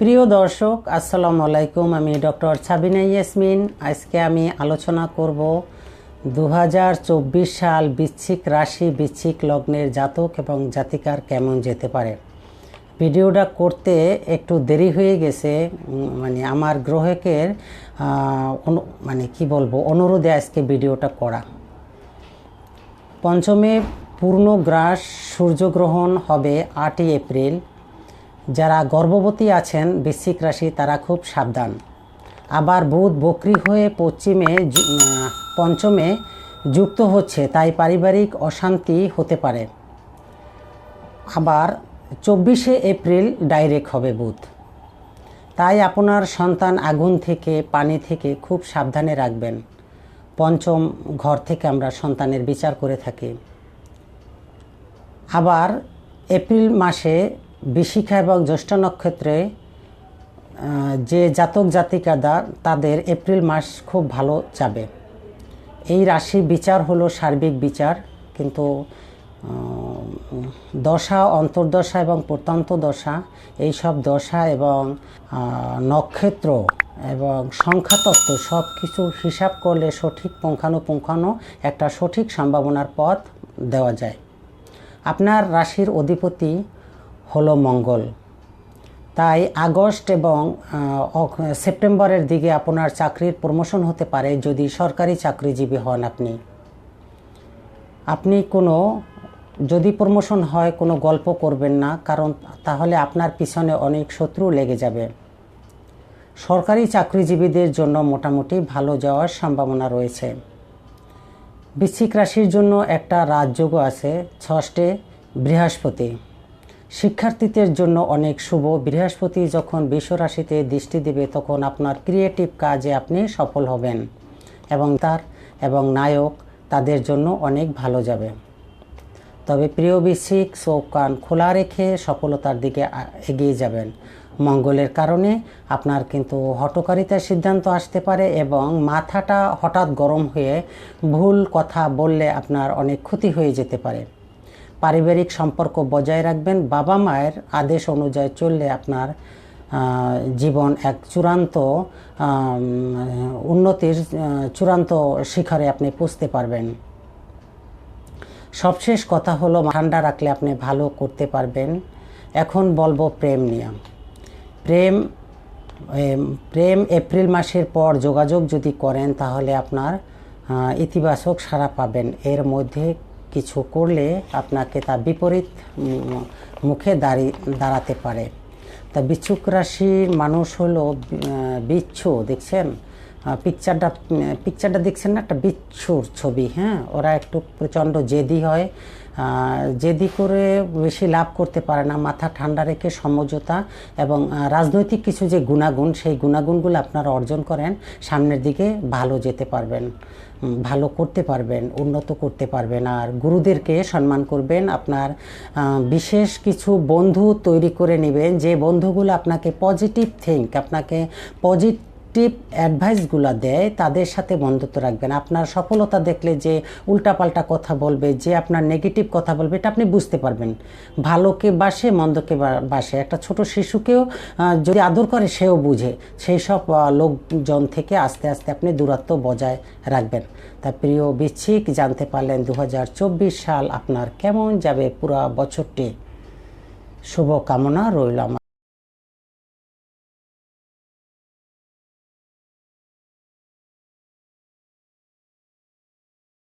প্রিয় দর্শক, আসসালামু আলাইকুম। আমি ডক্টর সাবিনা ইয়াসমিন। আজকে আমি আলোচনা করব দু হাজার চব্বিশ সাল বৃশ্চিক রাশি, বৃশ্চিক লগ্নের জাতক এবং জাতিকার কেমন যেতে পারে। ভিডিওটা করতে একটু দেরি হয়ে গেছে মানে আমার গ্রহকের মানে কি বলব, অনুরোধে আজকে ভিডিওটা করা। পঞ্চমে পূর্ণগ্রাস সূর্যগ্রহণ হবে আটই এপ্রিল। যারা গর্ভবতী আছেন, বৃশ্চিক রাশি, তারা খুব সাবধান। আবার বুধ বক্রি হয়ে পশ্চিমে পঞ্চমে যুক্ত হচ্ছে, তাই পারিবারিক অশান্তি হতে পারে। আবার চব্বিশে এপ্রিল ডাইরেক্ট হবে বুধ। তাই আপনার সন্তান আগুন থেকে, পানি থেকে খুব সাবধানে রাখবেন। পঞ্চম ঘর থেকে আমরা সন্তানের বিচার করে থাকি। আবার এপ্রিল মাসে বিশিখা এবং জ্যৈষ্ঠ নক্ষত্রে যে জাতক জাতিকাদা, তাদের এপ্রিল মাস খুব ভালো যাবে। এই রাশি বিচার হলো সার্বিক বিচার, কিন্তু দশা, অন্তর্দশা এবং প্রত্যন্ত দশা এইসব দশা এবং নক্ষত্র এবং সংখ্যাতত্ত্ব সব কিছু হিসাব করলে সঠিক পুঙ্খানুপুঙ্খানু একটা সঠিক সম্ভাবনার পথ দেওয়া যায়। আপনার রাশির অধিপতি হলো মঙ্গল। তাই আগস্ট এবং সেপ্টেম্বরের দিকে আপনার চাকরির প্রমোশন হতে পারে যদি সরকারি চাকরিজীবী হন আপনি। আপনি কোনো, যদি প্রমোশন হয়, কোনো গল্প করবেন না, কারণ তাহলে আপনার পিছনে অনেক শত্রু লেগে যাবে। সরকারি চাকরিজীবীদের জন্য মোটামুটি ভালো যাওয়ার সম্ভাবনা রয়েছে। বৃশ্চিক রাশির জন্য একটা রাজযোগ আছে, ষষ্ঠে বৃহস্পতি। শিক্ষার্থীদের জন্য অনেক শুভ বৃহস্পতি। যখন বিশ্ব রাশিতে দৃষ্টি দেবে, তখন আপনার ক্রিয়েটিভ কাজে আপনি সফল হবেন এবং তার এবং নায়ক তাদের জন্য অনেক ভালো যাবে। তবে প্রিয় বৃশ্চিক, চোখ, কান খোলা রেখে সফলতার দিকে এগিয়ে যাবেন। মঙ্গলের কারণে আপনার কিন্তু হটকারিতার সিদ্ধান্ত আসতে পারে এবং মাথাটা হঠাৎ গরম হয়ে ভুল কথা বললে আপনার অনেক ক্ষতি হয়ে যেতে পারে। পারিবারিক সম্পর্ক বজায় রাখবেন। বাবা মায়ের আদেশ অনুযায়ী চললে আপনার জীবন এক চূড়ান্ত উন্নতির চূড়ান্ত শিখরে আপনি পুষতে পারবেন। সবশেষ কথা হলো, ঠান্ডা রাখলে আপনি ভালো করতে পারবেন। এখন বলব প্রেম নিয়ে। প্রেম প্রেম এপ্রিল মাসের পর যোগাযোগ যদি করেন, তাহলে আপনার ইতিবাচক সাড়া পাবেন। এর মধ্যে কিছু করলে আপনাকে তা বিপরীত মুখে দাঁড়িয়ে, দাঁড়াতে পারে। তা বিচ্ছুক রাশির মানুষ হলো বিচ্ছু, দেখছেন? পিকচারটা পিকচারটা দেখছেন না? একটা বিচ্ছুর ছবি হ্যাঁ? ওরা একটু প্রচণ্ড জেদি হয়। জেদি করে বেশি লাভ করতে পারে না। মাথা ঠান্ডা রেখে সমঝোতা এবং রাজনৈতিক কিছু যে গুণাগুণ, সেই গুণাগুণগুলো আপনারা অর্জন করেন, সামনের দিকে ভালো যেতে পারবেন ভালো করতে পারবেন, উন্নত করতে পারবেন। আর গুরুদেরকে সম্মান করবেন। আপনার বিশেষ কিছু বন্ধু তৈরি করে নেবেন। যে বন্ধুগুলো আপনাকে পজিটিভ থিঙ্ক আপনাকে পজিটিভ অ্যাডভাইসগুলো দেয়, তাদের সাথে বন্ধুত্ব রাখবেন। আপনার সফলতা দেখলে যে উল্টাপাল্টা কথা বলবে, যে আপনার নেগেটিভ কথা বলবে, এটা আপনি বুঝতে পারবেন। ভালোকে বাসে, মন্দকে বাসে। একটা ছোট শিশুকেও যদি আদর করে, সেও বুঝে। সেই সব লোকজন থেকে আস্তে আস্তে আপনি দূরত্ব বজায় রাখবেন। তা প্রিয় বিচ্ছিক, জানতে পারলেন দু হাজার চব্বিশ সাল আপনার কেমন যাবে পুরা বছরটি। শুভকামনা রইল আমার।